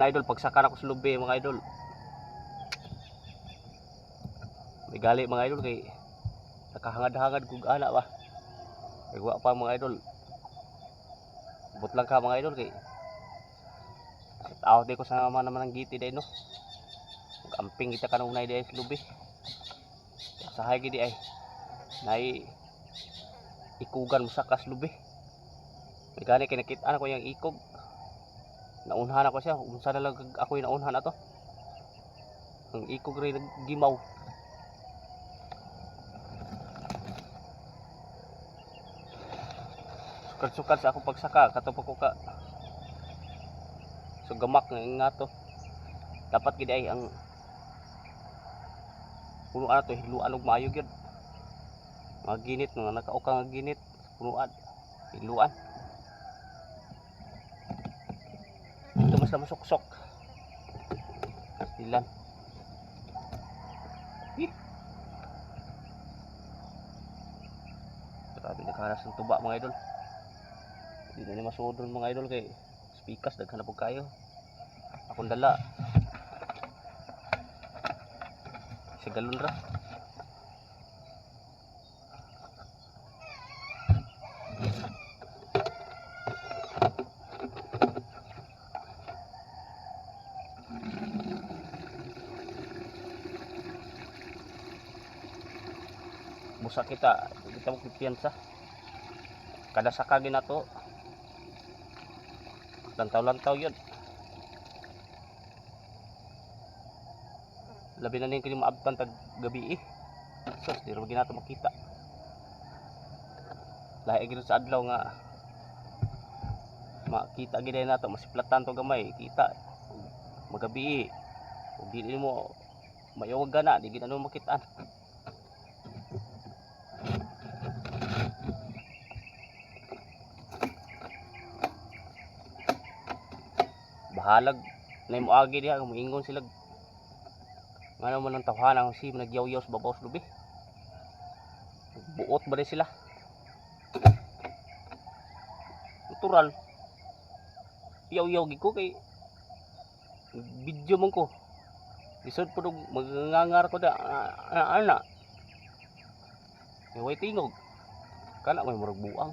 Mga idol, pagsaka na ko sa lubi mga idol. May gali mga idol kay nakahangad-hangad kung ana ba. Kay wa pa mga idol. But lang ka mga idol kay Out di ko sa naman naman ng giti day no. Amping kita kanunay day sa lubi. Sa hay gidi ay nay ikugan mo sa kas lubi. May gani kay nakita ko yung ikog. Naunhan ako siya. Unsa na lang ako yung naunhan ato. Ang ikog rin gimaw. Sukat-sukat sa akong pagsaka. Katapos ko ka. So gamak nga to. Dapat gid ay ang puno ana to hiluan og maayo gyud. Mga ginit nga nakauka nga ginit punuan. Hiluan. Mas na masuksok. Kastilan. Ih. Grabe nakaharas ng tuba mga idol. Hindi na ni masudol mga idol kay speakers daghan na po kayo. Akong dala. Sa galon ra. Busa kita kita mo kumpiyansa. Kada saka gina to lantaw-lantaw yun. Labi na nin kini maabtan tag gabi eh. Sus di rin nato makita. Lahi gino sa adlaw nga makita gina nato masiplatan to gamay kita. Magabi eh. Ug di mo mayawag ka na di gina mo makitaan bahalag. Na mo agi diha moingon sila. Ngano man ang tawhanan si nagyaw-yaw sa babaw sa lubi. Buot ba sila? Natural. Yaw-yaw ko kay video man ko. Lisod po nung magangangar ko da ana ana may way tingog. Kana may murag buang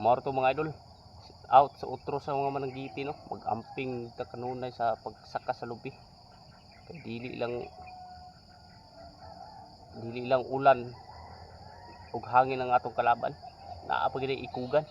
Maro to mga idol. Out sa utro sa mga mananggiti no. Mag-amping ka kanunay sa pagsaka sa lubi. Kay dili lang dili lang ulan ug hangin ang atong kalaban. Naa pa ikugan.